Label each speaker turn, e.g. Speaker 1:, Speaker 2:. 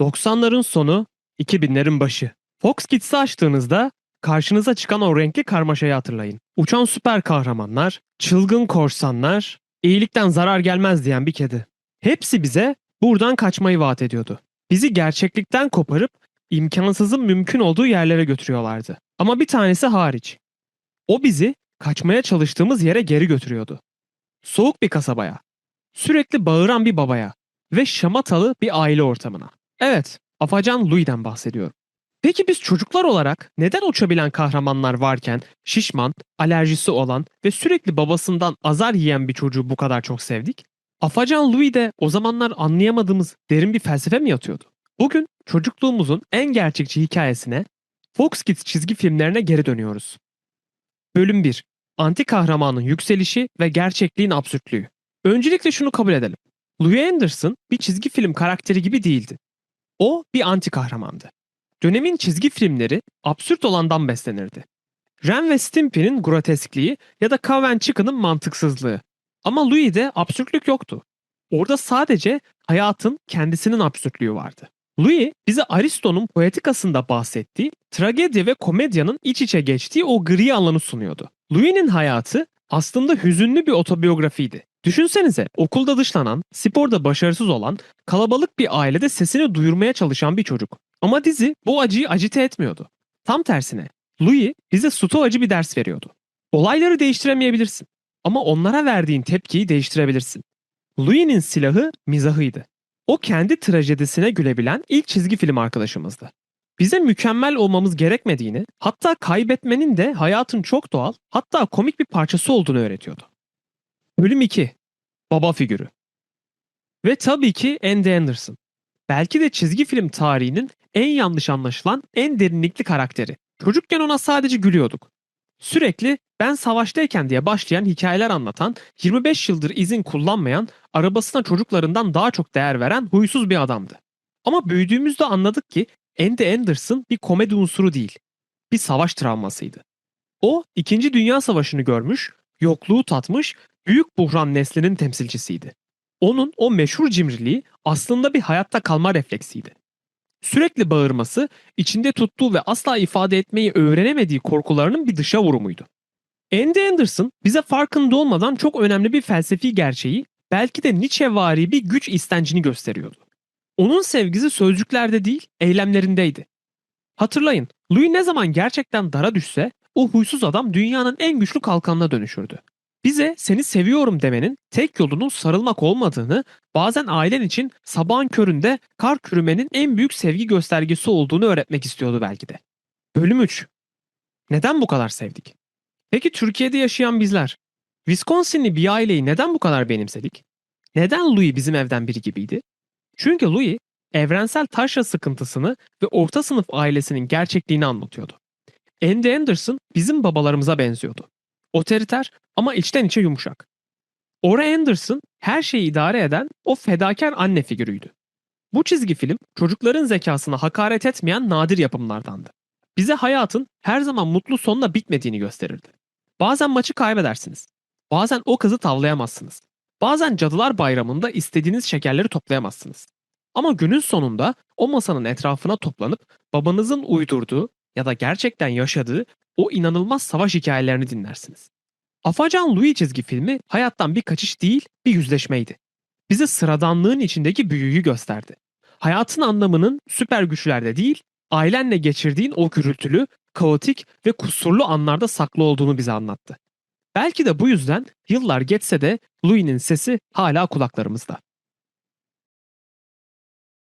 Speaker 1: 90'ların sonu, 2000'lerin başı. Fox Kids'i açtığınızda karşınıza çıkan o renkli karmaşayı hatırlayın. Uçan süper kahramanlar, çılgın korsanlar, iyilikten zarar gelmez diyen bir kedi. Hepsi bize buradan kaçmayı vaat ediyordu. Bizi gerçeklikten koparıp imkansızın mümkün olduğu yerlere götürüyorlardı. Ama bir tanesi hariç. O bizi kaçmaya çalıştığımız yere geri götürüyordu. Soğuk bir kasabaya, sürekli bağıran bir babaya ve şamatalı bir aile ortamına. Evet, Afacan Louis'den bahsediyorum. Peki biz çocuklar olarak neden uçabilen kahramanlar varken şişman, alerjisi olan ve sürekli babasından azar yiyen bir çocuğu bu kadar çok sevdik? Afacan Louis'de o zamanlar anlayamadığımız derin bir felsefe mi yatıyordu? Bugün çocukluğumuzun en gerçekçi hikayesine Fox Kids çizgi filmlerine geri dönüyoruz. Bölüm 1. Anti kahramanın yükselişi ve gerçekliğin absürtlüğü. Öncelikle şunu kabul edelim. Louis Anderson bir çizgi film karakteri gibi değildi. O bir anti kahramandı. Dönemin çizgi filmleri absürt olandan beslenirdi. Ren ve Stimpy'nin groteskliği ya da Cow and Chicken'ın mantıksızlığı. Ama Louis'de absürtlük yoktu. Orada sadece hayatın kendisinin absürtlüğü vardı. Louis bize Aristo'nun poetikasında bahsettiği tragedya ve komedyanın iç içe geçtiği o gri alanı sunuyordu. Louis'nin hayatı aslında hüzünlü bir otobiyografiydi. Düşünsenize okulda dışlanan, sporda başarısız olan, kalabalık bir ailede sesini duyurmaya çalışan bir çocuk. Ama dizi bu acıyı acite etmiyordu. Tam tersine Louis bize suto acı bir ders veriyordu. Olayları değiştiremeyebilirsin ama onlara verdiğin tepkiyi değiştirebilirsin. Louis'nin silahı mizahıydı. O kendi trajedisine gülebilen ilk çizgi film arkadaşımızdı. Bize mükemmel olmamız gerekmediğini, hatta kaybetmenin de hayatın çok doğal, hatta komik bir parçası olduğunu öğretiyordu. Bölüm 2. Baba figürü. Ve tabii ki Andy Anderson. Belki de çizgi film tarihinin en yanlış anlaşılan, en derinlikli karakteri. Çocukken ona sadece gülüyorduk. Sürekli ben savaştayken diye başlayan hikayeler anlatan, 25 yıldır izin kullanmayan, arabasına çocuklarından daha çok değer veren huysuz bir adamdı. Ama büyüdüğümüzde anladık ki Andy Anderson bir komedi unsuru değil, bir savaş travmasıydı. O, 2. Dünya Savaşı'nı görmüş, yokluğu tatmış, büyük buhran neslinin temsilcisiydi. Onun o meşhur cimriliği aslında bir hayatta kalma refleksiydi. Sürekli bağırması, içinde tuttuğu ve asla ifade etmeyi öğrenemediği korkularının bir dışa vurumuydu. Andy Anderson bize farkında olmadan çok önemli bir felsefi gerçeği, belki de Nietzschevari bir güç istencini gösteriyordu. Onun sevgisi sözcüklerde değil, eylemlerindeydi. Hatırlayın, Louis ne zaman gerçekten dara düşse, o huysuz adam dünyanın en güçlü kalkanına dönüşürdü. Bize seni seviyorum demenin tek yolunun sarılmak olmadığını, bazen ailen için sabahın köründe kar kürümenin en büyük sevgi göstergesi olduğunu öğretmek istiyordu belki de. Bölüm 3. Neden bu kadar sevdik? Peki Türkiye'de yaşayan bizler, Wisconsinli bir aileyi neden bu kadar benimsedik? Neden Louis bizim evden biri gibiydi? Çünkü Louis evrensel taşra sıkıntısını ve orta sınıf ailesinin gerçekliğini anlatıyordu. Andy Anderson bizim babalarımıza benziyordu. Otoriter ama içten içe yumuşak. Ora Anderson her şeyi idare eden o fedakar anne figürüydü. Bu çizgi film çocukların zekasına hakaret etmeyen nadir yapımlardandı. Bize hayatın her zaman mutlu sonla bitmediğini gösterirdi. Bazen maçı kaybedersiniz. Bazen o kızı tavlayamazsınız. Bazen cadılar bayramında istediğiniz şekerleri toplayamazsınız. Ama günün sonunda o masanın etrafına toplanıp babanızın uydurduğu ya da gerçekten yaşadığı o inanılmaz savaş hikayelerini dinlersiniz. Afacan Louis çizgi filmi hayattan bir kaçış değil, bir yüzleşmeydi. Bize sıradanlığın içindeki büyüyü gösterdi. Hayatın anlamının süper güçlerde değil, ailenle geçirdiğin o gürültülü, kaotik ve kusurlu anlarda saklı olduğunu bize anlattı. Belki de bu yüzden yıllar geçse de Louis'nin sesi hala kulaklarımızda.